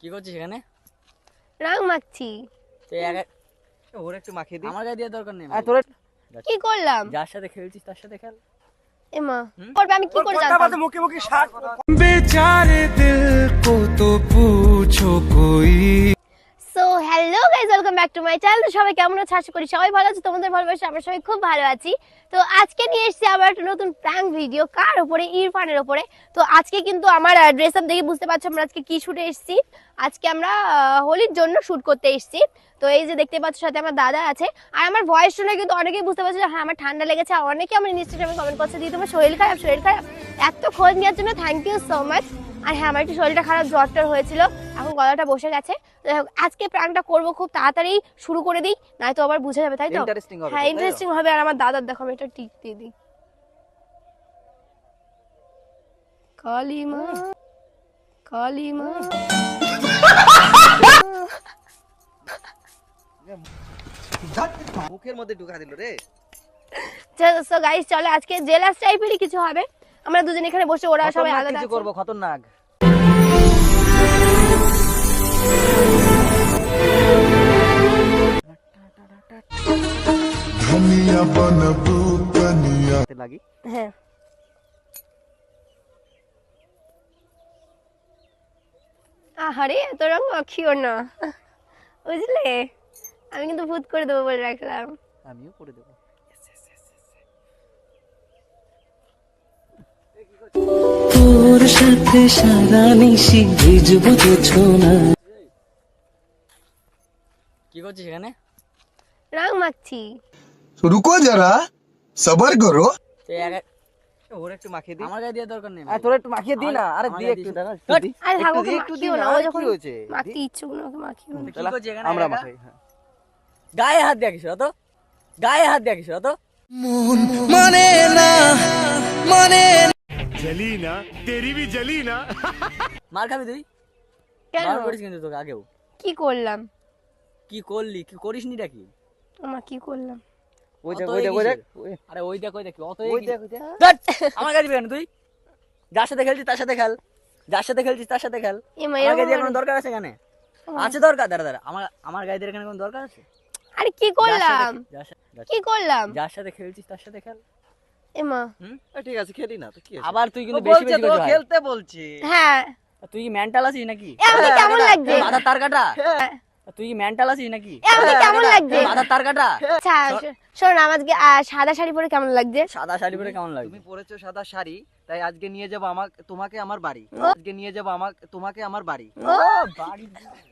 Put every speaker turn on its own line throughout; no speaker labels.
কি করছিস এখানে?
রং মাখছি।
ওর একটু মাখিয়ে দি
আমার গায়ে দেওয়ার দরকার নেই
তোর
কি করলাম?
যার সাথে খেলছিস তার সাথে খেল।
আমি কি করে
মুখে মুখে শাক।
বেচারে দিল
কো তো পুছো কোই? ব্যাক টু মাই চ্যানেল সবাই কেমন আছে? আশা করি সবাই ভালো আছে। তোমাদের ভালোবাসা আমরা সবাই খুব ভালো আছি। তো আজকে নিয়ে এসেছি আবার একটা নতুন প্র্যাঙ্ক ভিডিও কার উপরে? ইরফানের উপরে। তো আজকে কিন্তু আমার ড্রেস আপ দেখে বুঝতে পারছ আমরা আজকে কি শুটে এসেছি। আজকে আমরা হোলির জন্য শুট করতে এসেছি। তো এই যে দেখতে পাচ্ছ সাথে আমার দাদা আছে। আর আমার ভয়েস শুনে কিন্তু অনেকেই বুঝতে পারছে হ্যাঁ আমার ঠান্ডা লেগেছে। আর অনেকে আমার ইনস্টাগ্রামে কমেন্ট করছে দিয়ে তোমার শরীর খারাপ? শরীর খারাপ? এত খোঁজ নেওয়ার জন্য থ্যাংক ইউ সো মাচ আর হ্যাঁ আমার একটু শরীরটা খারাপ জ্বর টর হয়েছিল এখন গলাটা বসে গেছে। আজকে প্রাণটা করব খুব তাড়াতাড়ি শুরু করে দিই নয়তো আবার বুঝে যাবে তাই তো? হ্যাঁ ইন্টারেস্টিং হবে। আর আমার দাদার দেখো আমি এটা টিক দিয়ে দিই। কালিমা কালিমা।
মুখের মধ্যে ঢুকা দিল রে।
সো গাইস চলো আজকে জেলাস টাইপেরই কিছু হবে। আমরা দুজন এখানে বসে ওরা সবাই আলাদা
কিছু। করব খতরনাক।
ধনিয়া বানাবো কনিয়া
লাগি।
হ্যাঁ। আহারে এত রং মাখিও না। বুঝলে? আমি কিন্তু ভূত করে দেবো বলে রাখলাম।
আমিও করে দেবো।
তোর সাথে সারা নিশি ভিজব না
কি করছিস এখানে?
রং মাখছি।
রুকো যারা
সবার করো।
ওর একটু মাখিয়ে
আমার গায়ে দরকার নেই
তোর একটু মাখিয়ে না? আরে একটু। দাঁড়া
আরে
একটু
দিও না ও যখন মাখতে ইচ্ছে ওকে
মাখিয়ে
আমরা মাখাই হ্যাঁ।
গায়ে হাত দিয়ে কিসরা তো গায়ে হাত দিয়ে কিসরা তো
মন মানে
না মানে জলি না তেরি
মার খাবি তুই?
কেন?
মার করিস কিন্তু তোকে আগেও।
কি করলাম?
কি করলি? কি করিস নি নাকি?
আমার কি করলাম?
ওই দেখ ওই দেখ ওই দেখ
আরে ওই দেখ ওই দেখ অত
ওই দেখ ওই দেখ।
আমার কাছে বেন তুই। যার সাথে খেলছিস তার সাথে খেল। যার সাথে খেলছিস তার সাথে খেল। আমার গায়ে কোনো মানে- দরকার আছে এখানে? আছে দরকার? দাঁড়া দাঁড়া আমার আমার গাইদের এখানে কোনো দরকার আছে?
আরে কি করলাম? কি করলাম?
যার সাথে খেলছিস তার সাথে খেল।
এমা।
ঠিক আছে খেলি না তো কি
আবার তুই কিন্তু বেশি বেশি
তো খেলতে বলছে।
হ্যাঁ।
তুই কি মেন্টাল আছিস নাকি?
আমাকে কেমন লাগছে?
মাথার তার কাটা
হ্যাঁ।
তুই কি মেন্টাল আছিস নাকি?
আমাকে কেমন লাগছে?
মাথার তার কাটা
আচ্ছা শোন আমাকে সাদা শাড়ি পরে কেমন লাগছে?
সাদা শাড়ি পরে কেমন লাগছে?
তুমি পরেছো সাদা শাড়ি তাই আজকে নিয়ে যাব আমাকে তোমাকে আমার বাড়ি। আজকে নিয়ে যাব আমাকে তোমাকে আমার বাড়ি।
ও। বাড়ি
বাড়ি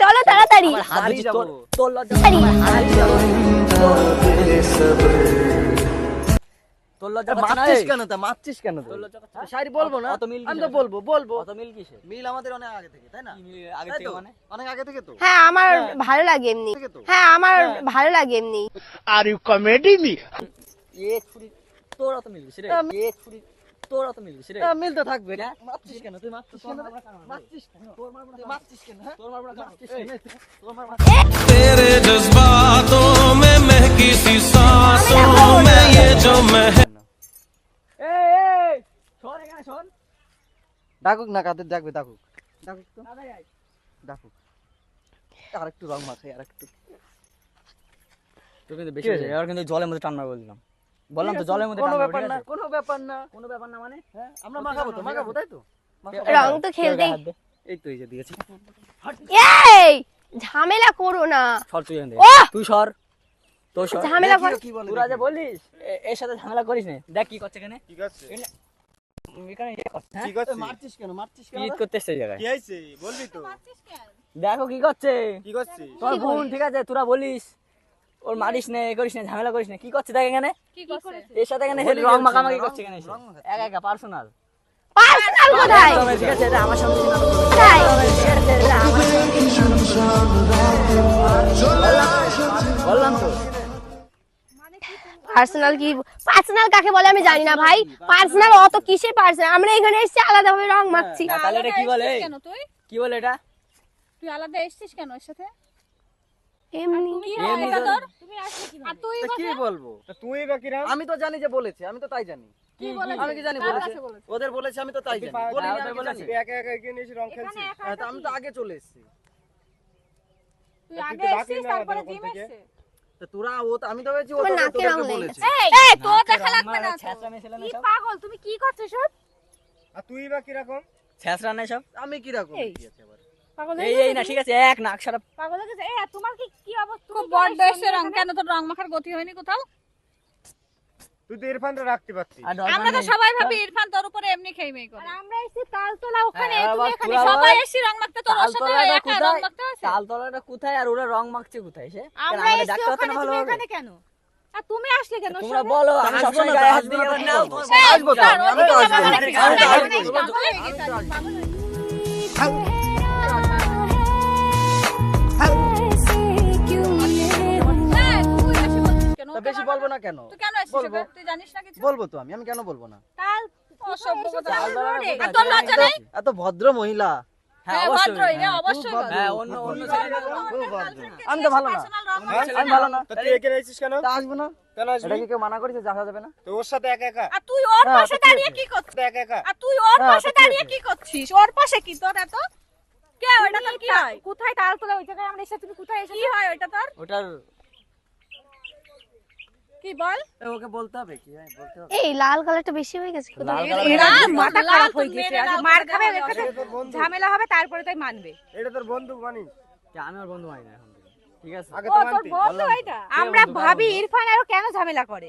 চলো
তাড়াতাড়ি।
কেন তা? মারছিস কেন
তোর?
বলব না।
অত মিল
আমি তো বলব বলব।
মিল কিসে
মিল আমাদের অনেক আগে থেকে তাই না?
আগে থেকে মানে?
অনেক আগে থেকে তো?
হ্যাঁ আমার ভালো লাগে এমনি। হ্যাঁ আমার ভালো লাগে এমনি।
আর ইউ কমেডি মি
এ ছুরি তোর অত মিল কিসে রে? এ ছুরি তোর অত মিল কিসের রে?
আহ, মিল তো থাকবে মারছিস কেন তুই মারছিস কেন মারছিস কেন তুই মারছিস কেন হ্যাঁ?
তোর মারবো না,
মারছিস
এই,
কেন? তোর মার-
तेरे जज्बातों में महकी सी सांसों में ये जो मह
এই, এই, শোন এখানে, শোন।
ডাকুক না কাদের ডাকবে ডাকুক ডাকুক তো
তাড়াতাড়ি আয়।
ডাকুক আর একটু রং মাখাই আর একটু
তোর কিন্তু বেশি হয়েছে, এবার কিন্তু জলের মধ্যে টান মারবো বললাম বললাম তো জলের মধ্যে
কোনো ব্যাপার না কোনো ব্যাপার না।
কোনো ব্যাপার না মানে?
হ্যাঁ আমরা মাখাবো তো মাখাবো তাই তো?
রং তো
দে।
এই তো এই যে দিয়েছি।
এই ঝামেলা করো না।
সর তুই এখান তুই সর। তোর সর।
ঝামেলা কর।
তোরা যে বলিস এর সাথে ঝামেলা করিস না। দেখ কি করছে এখানে।
ঠিক আছে।
করছে, হ্যাঁ?
ঠিক আছে।
মারছিস কেন? মারছিস কেন?
ঈদ করতে এসছে এই জায়গায়?
কি তো।
দেখো কি করছে।
কি করছিস?
তোর বোন ঠিক আছে? তোরা বলিস। ওর মারিস না এ করিস না ঝামেলা করিস না। কি করছে দেখ এখানে? এর সাথে এখানে
হোলি
রং মাখামাখি করছে এখানে। একা একা পার্সোনাল
পার্সোনাল কোথায়?
ঠিক আছে এটা আমার সামনে বললাম তো।
পার্সোনাল কি পার্সোনাল কাকে বলে আমি জানি না ভাই। পার্সোনাল অত কিসে পার্সোনাল? আমরা এখানে এসেছি আলাদা ভাবে রং মাখছি।
তাহলে এটা কি বলে?
কেন তুই
কি বলে এটা?
তুই আলাদা এসছিস কেন ওর সাথে?
এমনি
কি হয় তুই
বলব?
তুই বা কিরাম
আমি তো জানি যে বলেছে আমি তো তাই জানি। আমি কি জানি বলেছে? ওদের বলেছে আমি তো তাই জানি। আমি
একা একা গিয়ে রং
হ্যাঁ, তো আমি তো আগে চলে এসেছি।
তুই আগে এসছিস তারপরে জিম
তোরা ও তো- আমি তো ভেবেছি ও বলেছে।
এই দেখা লাগবে না কি
সব
পাগল তুমি কি করছিস সব?
আর তুই বা কীরকম?
ছ্যাঁচড়া নেই সব
আমি কি রকম
এই।
আবার?
পাগল
এই এই না ঠিক আছে এক নাক সারা।
পাগল হয়ে গেছে? এই তোমার কি কি অবস্থা? খুব বড্ড এসে রং কেন? তোর রং মাখার গতি হয়নি কোথাও?
তুই তো ইরফানটা রাখতে পারতিস।
আমরা তো সবাই ভাবি ইরফান তোর উপরে এমনি খেয়ে মেয়ে করে। আমরা এসেছি তালতলা ওখানে তুমি এখানে সবাই
আবার
রং মাখতে তোর সাথে একা রং
কোথায়?
মাখতে আছে
তালতলাটা কোথায় আর ওরা রং মাখছে কোথায় সে?
আমরা
ডাকতে হতো না
ওখানে তুমি এখানে কেন? আর তুমি আসলে কেন
তোমরা বলো আমি সবসময় গায়ে হাত দিয়ে আসব?
তো আসব তো আসব। তা বেশি বলব
না।
কেন?
তুই কেন এসেছিস
বলব।
তুই জানিস না কিছু?
বলব তো আমি আমি কেন বলব না?
কাল অসভ্য কথা।
তালতলাটা কোথায়?
লজ্জা নেই?
এত ভদ্র মহিলা।
হ্যাঁ,
অবশ্যই।
হ্যাঁ, অবশ্যই ভদ্র।
অন্য অন্য ছেলে
খুব ভদ্র। আমি তো ভালো না।
Personal রং? মাখছিস
আমি ভালো না।
তুই এখানে এসেছিস কেন?
তা আসব না।
কেন
এটা কি কেউ মানা করেছে? যাওয়া যাবে না?
তো ওর সাথে একা একা?
আর তুই ওর
হ্যাঁ,
পাশে দাঁড়িয়ে কি করছিস?
একা একা?
আর তুই ওর পাশে দাঁড়িয়ে কি করছিস? ওর পাশে কি? তোর এত? কে ওটা তোর কি হয়? কোথায় তালতলা ওই জায়গায় আমরা এসে তুমি কোথায় এসে কি হয় ওটা তোর?
ওটার
কি বল?
ওকে বলতে হবে কি? হ্যাঁ, বলতে হবে।
এই লাল কালারটা বেশি হয়ে গেছে।
এরা মাথা খারাপ হয়ে গেছে। মার খাবে
ঝামেলা হবে তারপরে তাই মানবে।
এটা তোর বন্ধু মানিস।
আমি আর বন্ধু মানি না এখন। ঠিক আছে।
আগে তো মানতি।
আমরা ভাবি ইরফান আরও কেন ঝামেলা করে?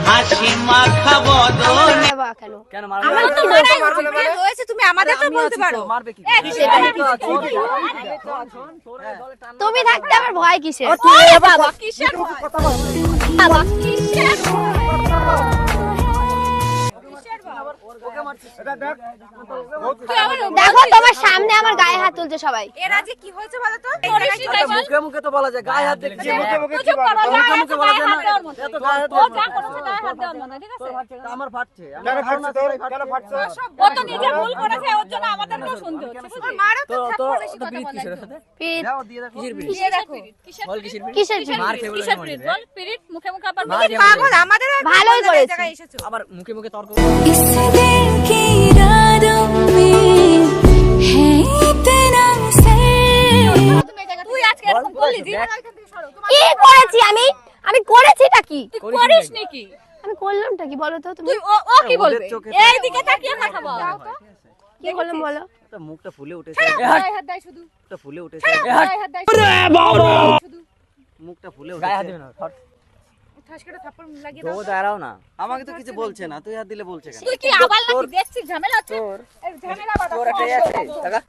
না?
তো মারাই উচিত।
কি হয়েছে তুমি আমাদের তো বলতে পারো।
মারবে কি?
সেটাই
আমি তো আছি।
তুমি থাকতে আমার ভয় কিসের?
বাবা। কিসের বাবা কিসের
এটা দেখ
দেখো তোমার সামনে আমার গায়ে হাত তুলছে সবাই।
এর আজকে কি হয়েছে বলো তো?
বল
মুখে মুখে তো বলা যায় গায়ে হাত দেখছি
মুখে মুখে কি বল
মুখে বলা যায়? না। এত গায়ে হাত
ও
দেওয়ার
যা
মতো।
করেছে গায়ে হাত দেওয়ার মতো ঠিক আছে?
আমার ফাটছে
কেন ফাটছে তোর কেন ফাটছে।
ও তো নিজে ভুল করেছে ওর জন্য আমাদেরকেও শুনতে হচ্ছে।
মারো তো
তো তো তো পিরিত কিসের সাথে
পিঠ
দাও দিয়ে দেখো।
কিসের পিরিত
কিসের পিরিত? কিসের
বল
পিরিত?
কিসের পিরিত মার খেয়ে
কিসের পিরিত? বল পিরিত মুখে মুখে আবার
বলে।
পাগল আমাদের
ভালোই করেছি।
জায়গায় এসেছ।
আবার মুখে মুখে তর্ক
করেছি আমি আমি করেছিটা কি কি বলো তো তুমি
ও কি বলবে এইদিকে বললাম বলো
মুখটা ফুলে উঠেছে।
হাত দেয় শুধু।
ফুলে উঠেছে
হাত দেয়
মুখটা ফুলে উঠে
গায়ে হাত দিবেন
ঠাস করে থাপ্পড় লাগিয়ে
তো দাঁড়াও না।
আমাকে তো কিছু বলছে না তুই হাত দিলে বলছে কেন?
তুই কি আবার নাকি দেখছিস? ঝামেলা হচ্ছে? এই ঝামেলা বাধা
তোর একটা ইয়ে আছে টাকা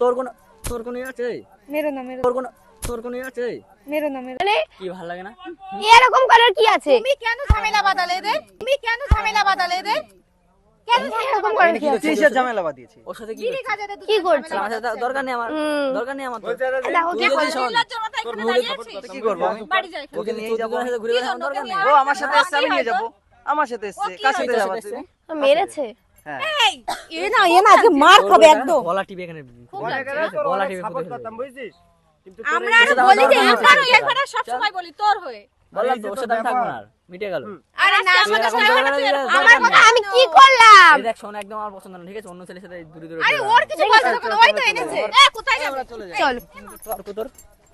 তোর কোন তোর কোন ইয়ে আছে?
মেরো না মেরো।
তোর কোন তোর কোন ইয়ে আছে?
মেরো না মেরো।
মানে
কি ভালো লাগে না?
এরকম করার কি আছে?
তুমি কেন ঝামেলা বাদালে এদের? তুমি কেন ঝামেলা বাদালে
সাথে দরকার নেই আমার দরকার নেই আমার
ওকে নিয়ে যাব।
ঘুরে আমার
ও আমার সাথে এসছে আমি নিয়ে যাব। আমার সাথে এসছে কার সাথে। যাবা
মেরেছে
হ্যাঁ।
এ না এ না আজকে মার খাবে একদম।
গলা টিপে এখানে
অনেক এরা তোর
গলা
অনেক
টিপে
সাপোর্ট করতাম বুঝছিস?
আমরা আর বলি যে আমরা এখানে সব সময় বলি তোর হয়ে।
বললাম তো সাথে আমি থাকব না মিটে গেল।
আরে না
তুই এরকম ঝগড়া করবি,
আমার কথা আমি কি করলাম?
দেখ শোন একদম আমার পছন্দ না ঠিক আছে? অন্য ছেলের সাথে দূরে দূরে
আরে ওর কিছু হবে না, ওই তো এনেছে। এ কোথায় যাবে?
চলে যাই।
চলো
তোর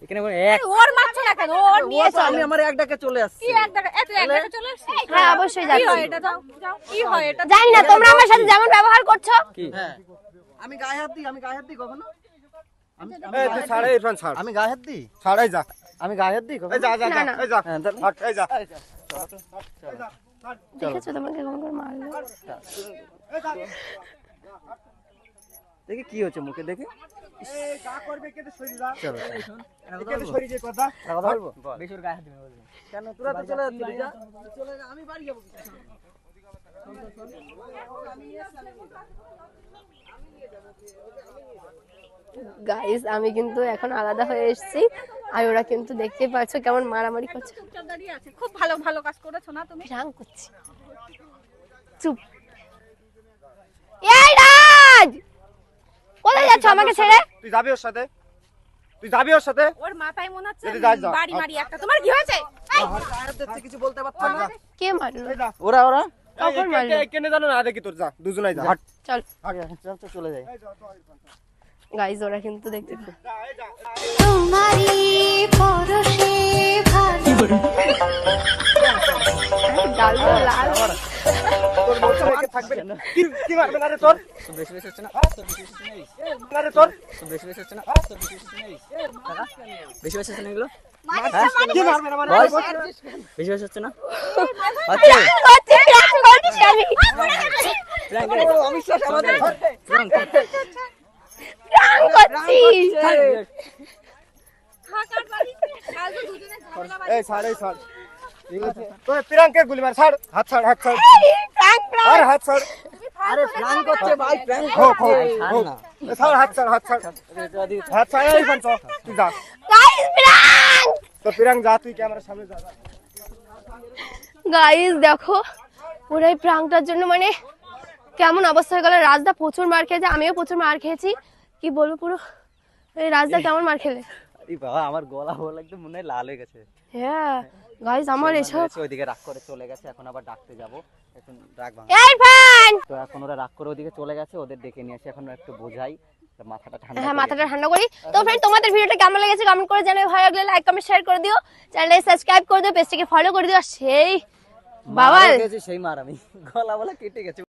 এখানে কোনো এক
ওর মারছো না কেন? ওর নিয়ে
তো আমি আমার এক ডাকে চলে আসছি।
কি এক টাকা এত এক টাকা চলে আসছিস
হ্যাঁ অবশ্যই
কি হয় এটা যাও কি হয় এটা
জানি না তোমরা আমার সাথে যেমন ব্যবহার করছ।
হ্যাঁ। আমি গায়ে হাত দিই আমি গায়ে হাত দিই কখনো? আমি আমি গায়ে হাত দিই?
এই ইরফান ছাড়।
আমি গায়ে হাত দিই?
ছাড় এই যা।
আমি গায়ে হাত দিই
যা যা যা যা
হ্যাঁ, তাহলে-
হাট, এই যা।
দেখেছ তোমাকে কেমন করে মারলো?
দেখি কি হচ্ছে মুখে দেখি।
এই যা করবে কেটে সরি যা
চলো
কেটে সরি যে কথা?
কথা বলব?
বেশির গায়ে হাত দিবে বলবে।
কেন তোরা তো চলে যাচ্ছিলি যা। চলে যা আমি বাড়ি যাব।
গাইস আমি কিন্তু এখন আলাদা হয়ে এসেছি। আর ওরা কিন্তু দেখতে পাচ্ছ কেমন মারামারি করছে।
খুব ভালো ভালো কাজ করেছ না তুমি?
রাং করছি। চুপ। এই রাজ! কোথায় যাচ্ছ আমাকে ছেড়ে?
তুই যাবি ওর সাথে? তুই যাবি ওর সাথে?
ওর মাথায় মনে হচ্ছে
যা।
বাড়ি মারি একটা। তোমার কি হয়েছে?
কিছু বলতে পারছ না।
কে মারলো?
ওরা ওরা।
কখন মারলো?
কেন জানো না? দেখি তোর যা দুজনাই যা।
চল।
আগে চল তো চলে যাই।
গাইস ওরা কিন্তু দেখতে
পরশে
মানে
আমি
প্র্যাঙ্ক করে অবিশ্বাস আমাদের প্র্যাঙ্ক
রাং করছি
থাকার বাড়ি? কাল তো দুজনে ঝগড়া বাড়ি।
এই ছাড় এই ছাড়। তোর প্রিয়াঙ্কে গুলি মার ছাড়। হাত ছাড় হাত ছাড়।
রাং রাং
আর হাত ছাড়।
আরে প্ল্যান করছে ভাই প্ল্যান
হোক হোক
ছাড়
হোক
না।
এ ছাড় হাত ছাড় হাত ছাড়। হাত ছাড় এই ফান তুই যা।
গাইস রাং
তো প্রিয়াঙ্ক যা তুই ক্যামেরার সামনে যা যা।
গাইস দেখো পুরো এই প্রাংটার জন্য মানে কেমন অবস্থা হয়ে গেল? রাজদা প্রচুর মার খেয়েছে আমিও প্রচুর মার খেয়েছি। কি বলব পুরো? রাজদা কেমন মার খেলে?
বাবা আমার গলা বলা একদম মনে হয় লাল হয়ে গেছে।
হ্যাঁ গাইস আমার এসব
ওইদিকে রাগ করে চলে গেছে এখন আবার ডাকতে যাব। এখন রাগ ভাঙা
এই ফান!
তো এখন ওরা রাগ করে ওদিকে চলে গেছে ওদের ডেকে নিয়ে আসি এখন একটু বোঝাই। মাথাটা ঠান্ডা
হ্যাঁ মাথাটা ঠান্ডা করি। তো ফ্রেন্ড তোমাদের ভিডিওটা কেমন লেগেছে কমেন্ট করে জানাবে ভালো লাগলে লাইক কমেন্ট শেয়ার করে দিও। চ্যানেলটাকে সাবস্ক্রাইব করে দিও পেজটাকে ফলো করে দিও। আর সেই
গেছে সেই মার আমি। গলা বলা কেটে গেছে।